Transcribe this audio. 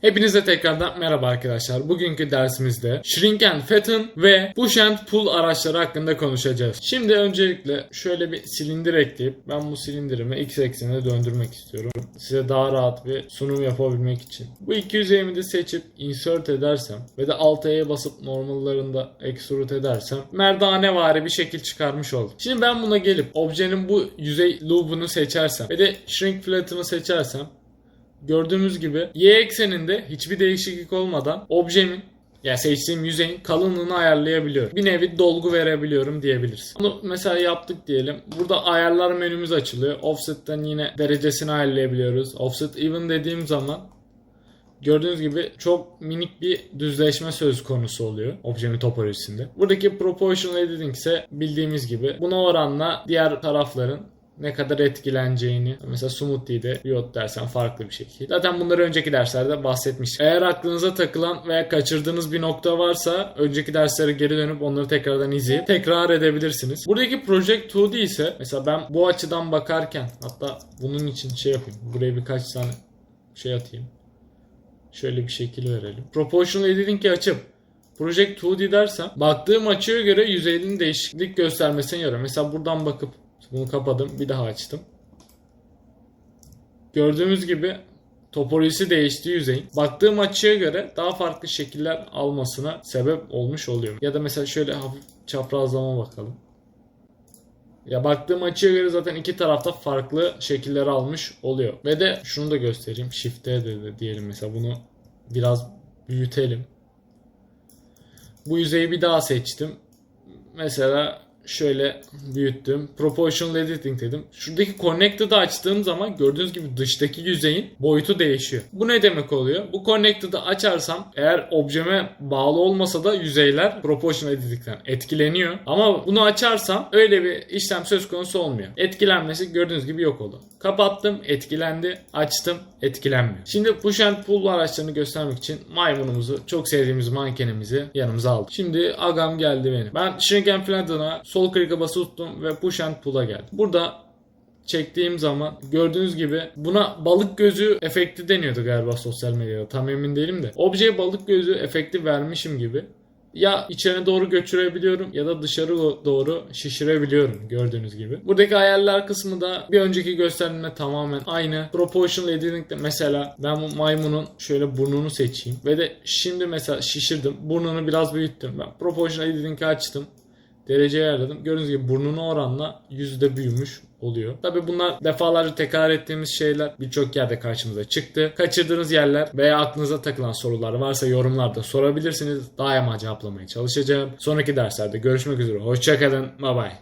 Hepinize tekrardan merhaba arkadaşlar. Bugünkü dersimizde Shrink and Fatten ve Push and Pull araçları hakkında konuşacağız. Şimdi öncelikle şöyle bir silindir ekleyip ben bu silindirimi x eksenine döndürmek istiyorum. Size daha rahat bir sunum yapabilmek için. Bu iki yüzeyimi de seçip insert edersem ve de alt E'ye basıp normallarında extrude edersem merdanevari bir şekil çıkarmış oldum. Şimdi ben buna gelip objenin bu yüzey loop'unu seçersem ve de shrink flatten'ı seçersem Gördüğümüz gibi y ekseninde hiçbir değişiklik olmadan objemin yani seçtiğim yüzeyin kalınlığını ayarlayabiliyorum. Bir nevi dolgu verebiliyorum diyebiliriz. Bunu mesela yaptık diyelim. Burada ayarlar menümüz açılıyor. Offset'ten yine derecesini ayarlayabiliyoruz. Offset even dediğim zaman Gördüğünüz gibi çok minik bir düzleşme söz konusu oluyor objemin topolojisinde. Buradaki proportional editing ise bildiğimiz gibi buna oranla diğer tarafların ne kadar etkileneceğini mesela Smoothie'de Riot dersen farklı bir şekilde. Zaten bunları önceki derslerde bahsetmiştik. Eğer aklınıza takılan veya kaçırdığınız bir nokta varsa önceki derslere geri dönüp onları tekrardan izleyip tekrar edebilirsiniz. Buradaki Project 2D ise mesela ben bu açıdan bakarken hatta bunun için şey yapayım. Buraya birkaç tane şey atayım. Şöyle bir şekil verelim. Proportional Editing'i açıp Project 2D dersem baktığım açıya göre yüzeyinin değişiklik göstermesine yarıyor. Mesela buradan bakıp bunu kapadım bir daha açtım. Gördüğümüz gibi topolojisi değişti yüzeyin. Baktığım açıya göre daha farklı şekiller almasına sebep olmuş oluyor. Ya da mesela şöyle hafif çaprazlama bakalım. Ya baktığım açıya göre zaten iki tarafta farklı şekiller almış oluyor. Ve de şunu da göstereyim. Shift'e de, de diyelim mesela bunu biraz büyütelim. Bu yüzeyi bir daha seçtim. Mesela şöyle büyüttüm. Proportional editing dedim. Şuradaki connected'ı açtığım zaman gördüğünüz gibi dıştaki yüzeyin boyutu değişiyor. Bu ne demek oluyor? Bu connected'ı açarsam eğer objeme bağlı olmasa da yüzeyler proportional editing'den etkileniyor. Ama bunu açarsam öyle bir işlem söz konusu olmuyor. Etkilenmesi gördüğünüz gibi yok oldu. Kapattım, etkilendi. Açtım, etkilenmiyor. Şimdi push and pull araçlarını göstermek için maymunumuzu, çok sevdiğimiz mankenimizi yanımıza aldık. Şimdi agam geldi benim. Ben shrink and sol klik'e basılı tuttum ve push and pull'a geldim. Burada çektiğim zaman gördüğünüz gibi buna balık gözü efekti deniyordu galiba sosyal medyada. Tam emin değilim de. Objeye balık gözü efekti vermişim gibi ya içeri doğru götürebiliyorum ya da dışarı doğru şişirebiliyorum gördüğünüz gibi. Buradaki ayarlar kısmı da bir önceki gösterdiğimde tamamen aynı. Proportional editing'de mesela ben bu maymunun şöyle burnunu seçeyim ve de şimdi mesela şişirdim. Burnunu biraz büyüttüm ben. Proportional editing'i açtım. Dereceyi ayarladım. Gördüğünüz gibi burnunu oranla yüzde büyümüş oluyor. Tabi bunlar defalarca tekrar ettiğimiz şeyler birçok yerde karşımıza çıktı. Kaçırdığınız yerler veya aklınıza takılan sorular varsa yorumlarda sorabilirsiniz. Daima cevaplamaya çalışacağım. Sonraki derslerde görüşmek üzere. Hoşçakalın. Bye bye.